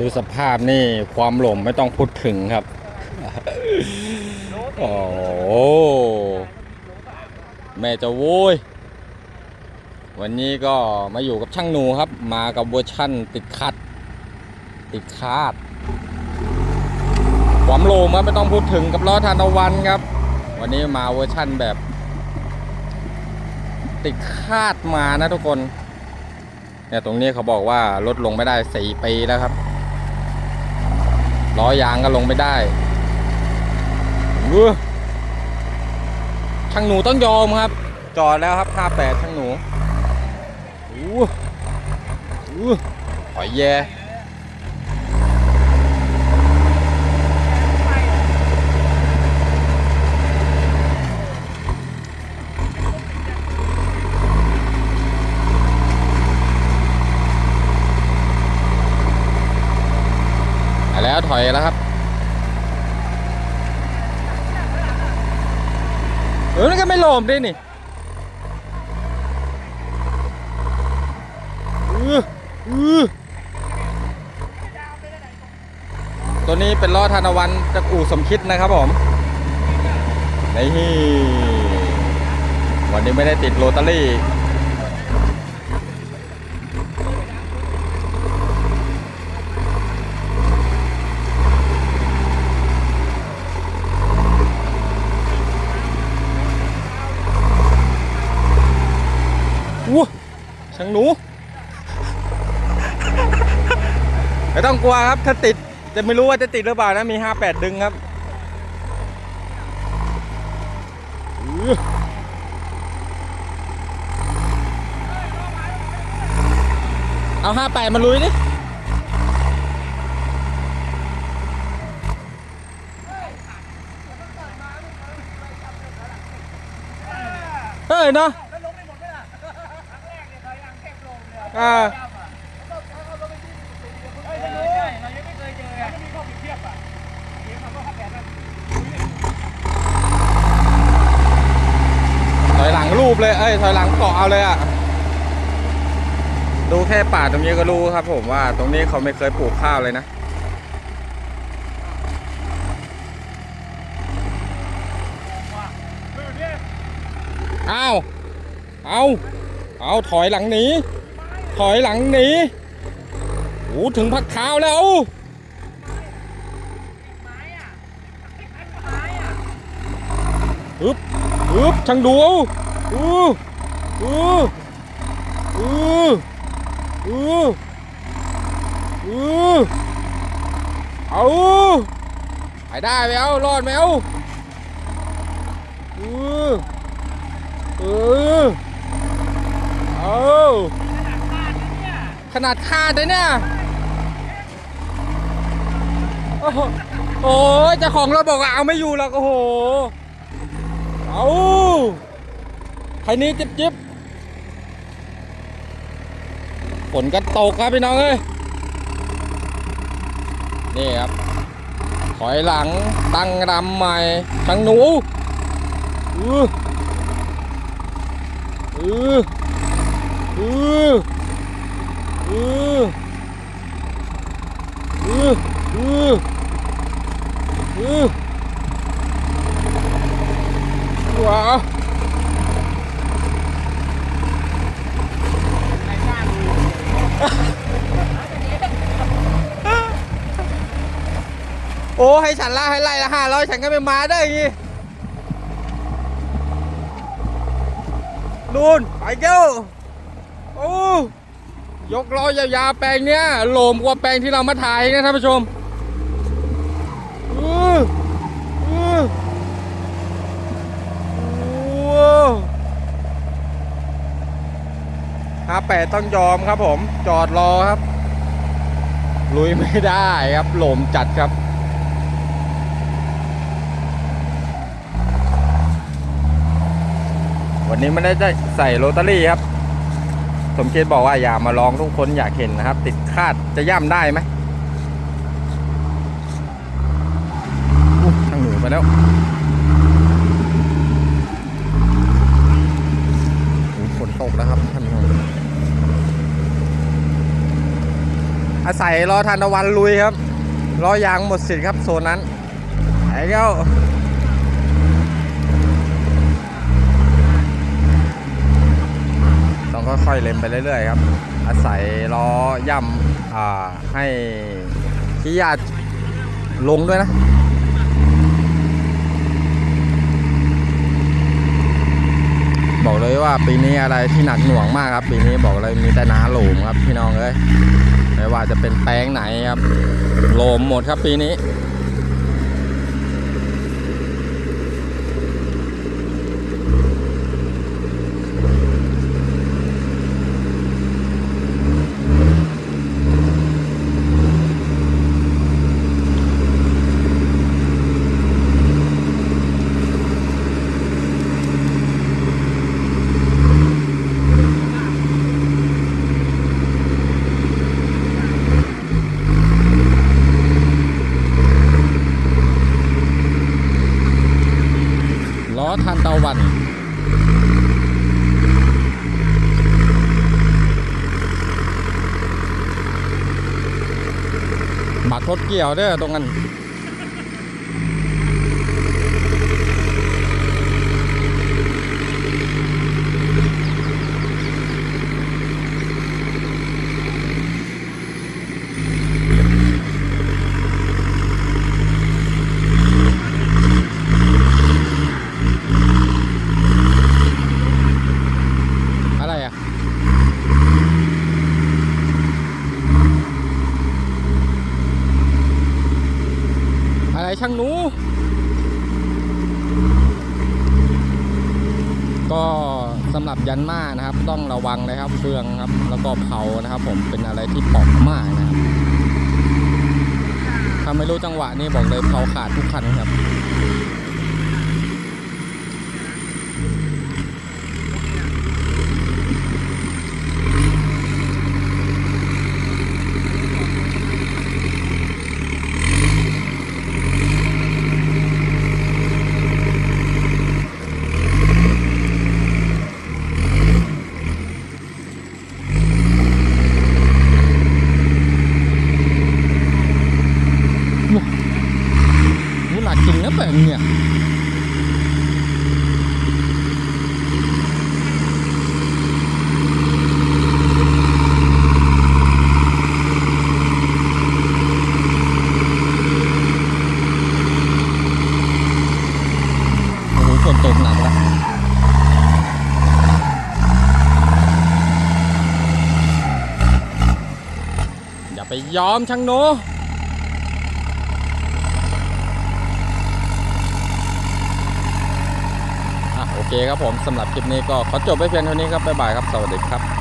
ดูสภาพนี่ความหล่มไม่ต้องพูดถึงครับ โอ้โหแม่เจะโว้ย วันนี้ก็มาอยู่กับช่างหนูครับ มากับเวอร์ชั่นติดขัด ติดคาด ความโหลมครับไม่ต้องพูดถึงกับล้อทานตะวันครับ วันนี้มาเวอร์ชั่นแบบ ติดคาดมานะทุกคนเนี่ยตรงนี้เขาบอกว่าลดลงไม่ได้สี่ปีแล้วครับ ล้อยางก็ลงไม่ได้อื้อช่างหนูต้องยอมครับ จอดแล้วครับ58ช่างหนูอู้อู้หอยแย แล้วถอยแล้วครับ เออนี่ก็ไม่โลมด้วยนี่ตัวนี้เป็นล้อธนวันจากอู่สมคิดนะครับผมนี่วันนี้ไม่ได้ติดโรตารี่ อู้ช่างหนู ไม่ต้องกลัวครับ ถ้าติดจะไม่รู้ว่าจะติดหรือเปล่านะ มี 58 ดึงครับอื้อเอา 58 มาลุยดิเฮ้ยเนาะแล้วลงไม่หมดไหมล่ะครั้งแรกเนี่ยเคยยังเก็บลงเลย อ่า เฮ้ยไม่รู้เรายังไม่เคยเจอไงไม่มีข้อผิดเทียบอะเทียบมันก็ขับแบบนั้น ถอยหลังรูปเลย เอ้ย ถอยหลังเกาะเอาเลยอะ ดูแค่ป่าตรงนี้ก็รู้ครับผมว่าตรงนี้เขาไม่เคยปลูกข้าวเลยนะคือเนี่ยเอาเอาเอาถอยหลังหนี ถอยหลังหนีโอ้ถึงพักเท้าแล้วไม้อะไม้อะอึบอึบช่างดูเอู้อู้อู้อู้อู้เอาไปได้ไหมเอารอดไหมเอาอู้เออเอาขนาดขาดเลยเนี่ยโอ้โหเจ้าของเราบอกว่าเอาไม่อยู่หรอกโอ้โหเอา ใครนี้จิบจิบฝนก็ตกครับพี่น้องเอ้ยนี่ครับถอยหลังตั้งรำใหม่ทั้งหนูอืออืออืออืออืออืออือว้าว ไอ้บ้านดู โอ้ ให้ฉันละให้ไล่ละห้าร้อยฉันก็ไม่มาได้ยังงี้นู่นไปเก้วโอ้ยกล้อยาวๆแปลงเนี้ยโหลมกว่าแปลงที่เรามาถ่ายนะท่านผู้ชมอืออือโอ้ห้าแปดต้องยอมครับผม จอดรอครับ ลุยไม่ได้ครับโหลมจัดครับ วันนี้ไม่ได้ใส่โรตารี่ครับ สมคิดบอกว่าอย่ามาลองทุกคนอยากเห็นนะครับ ติดคาดจะย่ำได้ไหมทางหนูไปแล้วฝนตกแล้วครับท่านผู้ชมอาศัยรอทานตะวันลุยครับ รอยางหมดสิทธิ์ครับโซนนั้นไอ้เก้าต้อง ค่อยๆเล็มไปเรื่อยๆครับ อาศัยล้อย่ำให้ขี้ยาลงด้วยนะบอกเลยว่าปีนี้อะไรที่หนักหน่วงมากครับ ปีนี้บอกเลยมีแต่น้าโหลมครับพี่น้องเอ้ยไม่ว่าจะเป็นแป้งไหนครับโหลมหมดครับปีนี้ ล้อทันตะวัน บัก รถเกี่ยวเด้อตรงนั้น อะไรอะ อะไรช่างหนู ก็ สำหรับยันมานะครับ ต้องระวังเลยครับเฟืองครับ แล้วก็เผานะครับ ผมเป็นอะไรที่ปอกมากนะครับถ้าไม่รู้จังหวะนี่บอกเลยเผาขาดทุกคันครับ นี่หนักจริงนะแบบเนี่ยโอ้โหฝนตกหนักแล้วอย่า ไปยอมช่างโนโอเคครับผมสำหรับคลิปนี้ก็ขอจบไปเพียงเท่านี้ครับบ๊ายบายครับ สวัสดีครับ